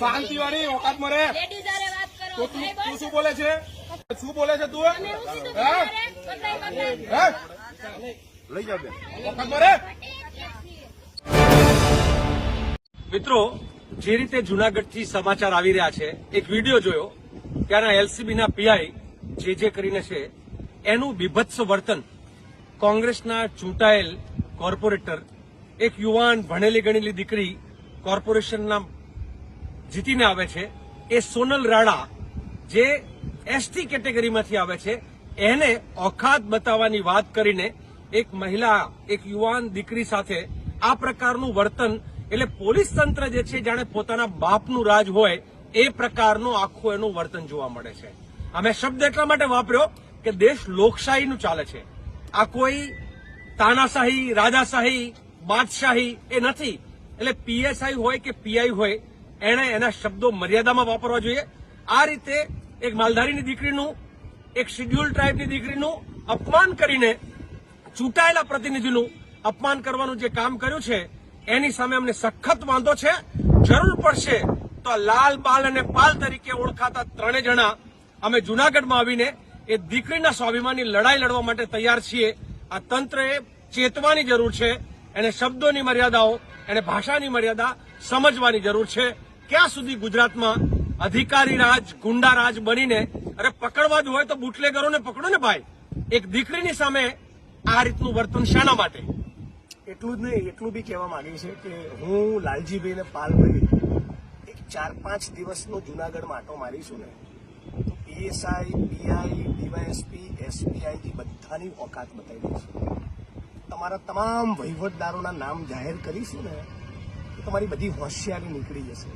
શાંતિ વાળી ઓકાત મરે. લેડીઝ હારે વાત કરો તો. શું બોલે છે? શું બોલે છે તું? લઈ જાવ બેન. ઓકાત મરે? મિત્રો જે રીતે જુનાગઢથી સમાચાર આવી રહ્યા છે એક વીડિયો જોયો ત્યાંના એલસીબીના પીઆઈ જે જે કરીને છે એનું બીભત્સ વર્તન કોંગ્રેસના ચૂંટાયેલ કોર્પોરેટર એક યુવાન ભણેલી ગણેલી દીકરી કોર્પોરેશનના જીતીને આવે છે. એ સોનલ રાણા જે એસટી કેટેગરીમાંથી આવે છે. એને ઓખાત બતાવવાની વાત કરીને એક મહિલા, એક યુવાન દીકરી સાથે આ પ્રકારનું વર્તન, એટલે પોલીસ તંત્ર જે છે, જાણે પોતાના બાપનું રાજ હોય, એ પ્રકારનું આખું એનું વર્તન જોવા મળે છે. અમે શબ્દ એટલા માટે વાપર્યો કે દેશ લોકશાહીનું ચાલે છે. આ કોઈ તાનાશાહી, રાજાશાહી, બાદશાહી એ નથી. એટલે પીએસઆઈ હોય કે પીઆઈ હોય એણે એના શબ્દો મર્યાદામાં વાપરવા જોઈએ. આ રીતે એક માલધારીની દીકરીનું, એક શિડ્યુલ ટ્રાઇબની દીકરીનું અપમાન કરીને ચૂંટાયેલા પ્રતિનિધિનું અપમાન કરવાનું જે કામ કર્યું છે, એની સામે અમને સખત વાંધો છે. જરૂર પડશે તો લાલ બાલ અને પાલ તરીકે ઓળખાતા ત્રણે જણા અમે જુનાગઢમાં આવીને એ દીકરીના સ્વાભિમાનની લડાઈ લડવા માટે તૈયાર છીએ. આ તંત્રએ ચેતવાની જરૂર છે. એને શબ્દોની મર્યાદાઓ એને ભાષાની મર્યાદા સમજવાની જરૂર છે. ક્યાં સુધી ગુજરાતમાં અધિકારી રાજ, ગુંડા રાજ બનીને, અરે પકડવા જ હોય તો બુટલેગરોને પકડો ને ભાઈ. એક દીકરીની સામે આ રીતનું વર્તન શાના માટે? એટલું જ નહીં, એટલું બી કહેવા માંગે છે કે હું લાલજીભાઈ ને પાલભાઈ એક ચાર પાંચ દિવસનો જુનાગઢ માટો મારીશું ને, તો પીએસઆઈ, પીઆઈ, ડીવાયએસપી એસપીઆઈ બધાની ઓકાત બતાવી દઈશું. તમારા તમામ વહીવટદારોના નામ જાહેર કરીશું ને, તો તમારી બધી હોશિયારી નીકળી જશે.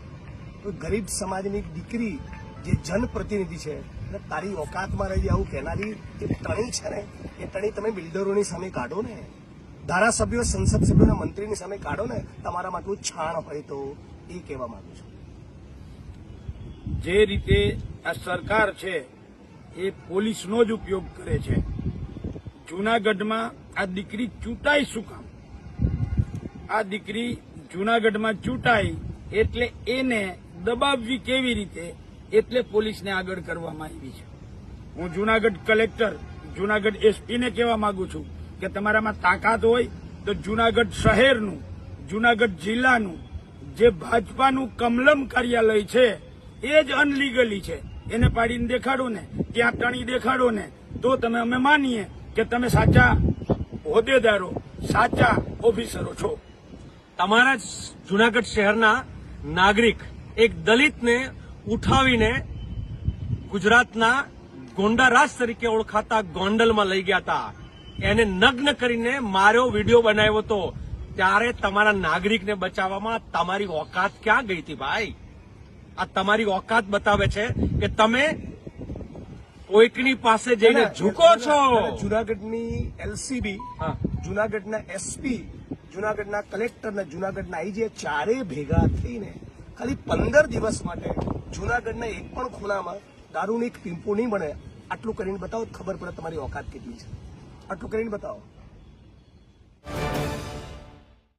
ગરીબ સમાજની દીકરી જે જનપ્રતિનિધિ છે અને તારી ઓકાતમાં રહી આવું કહેનારી જે ટણી છે ને, એ ટણી તમે બિલ્ડરોની સામે કાઢો ને. ધારાસભ્યો, સંસદ સભ્યોના મંત્રીની સામે કાઢો ને, તમારા આટલું છાણ હોય તો એ કહેવા માંગુ છું. જે રીતે આ સરકાર છે, એ પોલીસનો જ ઉપયોગ કરે છે. જૂનાગઢમાં આ દીકરી ચૂંટાઈ શું કામ? આ દીકરી જૂનાગઢમાં ચૂંટાઈ એટલે એને દબાવવી કેવી રીતે, એટલે પોલીસને આગળ કરવામાં આવી છે. હું જૂનાગઢ કલેક્ટર, જૂનાગઢ એસપીને કહેવા માંગુ છું કે તમારામાં તાકાત હોય તો જૂનાગઢ શહેરનું, જૂનાગઢ જિલ્લાનું, જે ભાજપાનું કમલમ કાર્યાલય છે, એ જ અનલીગલી છે. એને પાડીને દેખાડો ને ત્યાં ટણી દેખાડો ને, તો તમે અમે માનીએ કે તમે સાચા હોદ્દેદારો, સાચા ઓફિસરો છો. તમારા જુનાગઢ શહેરના નાગરિક એક દલિતને ઉઠાવીને ગુજરાતના ગોંડા રાજ તરીકે ઓળખાતા ગોંડલમાં લઈ ગયા હતા. એને નગ્ન કરીને માર્યો વીડિયો બનાવ્યો હતો. ત્યારે તમારા નાગરિકને બચાવવામાં તમારી ઓકાત ક્યાં ગઈ હતી ભાઈ? આ તમારી ઓકાત બતાવે છે કે તમે કોઈકની પાસે જઈને ઝૂકો છો. જુનાગઢની એલસીબી. જુનાગઢના એસપી જુનાગઢના કલેક્ટર ને જુનાગઢના આઈજી ચારે ભેગા થઈને ખાલી પંદર દિવસ માટે જુનાગઢના એક પણ ખૂણામાં દારૂની એક ટીમ્પો નહીં બને. આટલું કરીને બતાવો, ખબર પડે તમારી ઓકાત કેટલી છે. આટલું કરીને બતાવો.